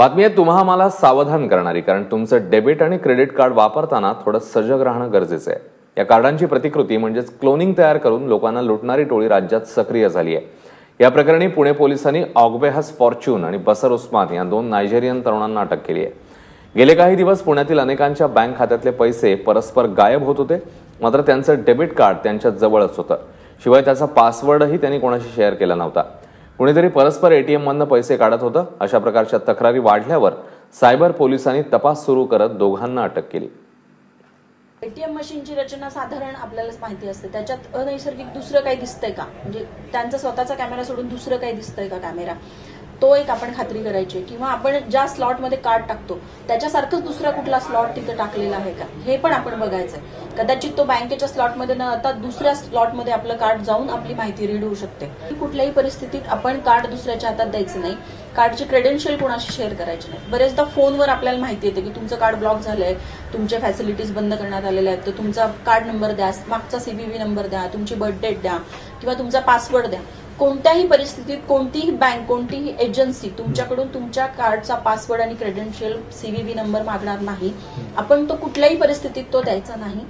बातमी आहे तुम्हा मला सावधान करणारी कारण तुमचं डेबिट आणि क्रेडिट कार्ड वापरताना थोडं सजग राहणं गरजेचं आहे. या कार्डांची प्रतिकृती म्हणजेच क्लोनिंग तयार करून लोकांना लुटणारी टोळी राज्यात सक्रिय झाली आहे. या प्रकरणी पुणे पोलिसांनी ऑगबेहस फॉर्च्यून आणि बसर उस्मान या दोन नायजेरियन तरुणांना अटक केली आहे. गेले काही दिवस पुण्यातील अनेकांच्या बँक खात्यातले पैसे परस्पर गायब होत होते मात्र त्यांचं डेबिट कार्ड त्यांच्या जवळच होतं. शिवाय त्याचा पासवर्डही त्यांनी कोणाशी शेअर केला नव्हता. कुणीतरी परस्पर एटीएम मधनं पैसे काढत होतं. अशा प्रकारच्या तक्रारी वाढल्यावर सायबर पोलिसांनी तपास सुरू करत दोघांना अटक केली. एटीएम मशीनची रचना साधारण आपल्यालाच माहिती असते. त्याच्यात अनैसर्गिक दुसरं काही दिसतंय का? म्हणजे त्यांचा स्वतःचा कॅमेरा सोडून दुसरं काही दिसतंय का कॅमेरा? तो एक आपण खात्री करायची आहे. किंवा आपण ज्या स्लॉटमध्ये कार्ड टाकतो त्याच्यासारखंच दुसरा कुठला स्लॉट तिथे टाकलेला आहे का? हे पण आपण बघायचं आहे कदाचित तो बँकेच्या स्लॉटमध्ये न आता दुसऱ्या स्लॉटमध्ये आपलं कार्ड जाऊन आपली माहिती रीड होऊ शकते. कुठल्याही परिस्थितीत आपण कार्ड दुसऱ्याच्या हातात द्यायचं नाही. कार्डची क्रेडेन्शियल कोणाशी शेअर करायची नाही. बरेचदा फोनवर आपल्याला माहिती येते की तुमचं कार्ड ब्लॉक झालंय तुमचे फॅसिलिटीज बंद करण्यात आलेल्या आहेत तर तुमचा कार्ड नंबर द्या मागचा सीबीव्ही नंबर द्या तुमची बर्थ डेट द्या किंवा तुमचा पासवर्ड द्या. कोणत्याही परिस्थितीत कोणतीही बँक कोणतीही एजन्सी तुमच्याकडून तुमच्या कार्डचा पासवर्ड आणि क्रेडेन्शियल सीव्हीव्ही नंबर मागणार नाही. आपण तो कुठल्याही परिस्थितीत तो द्यायचा नाही.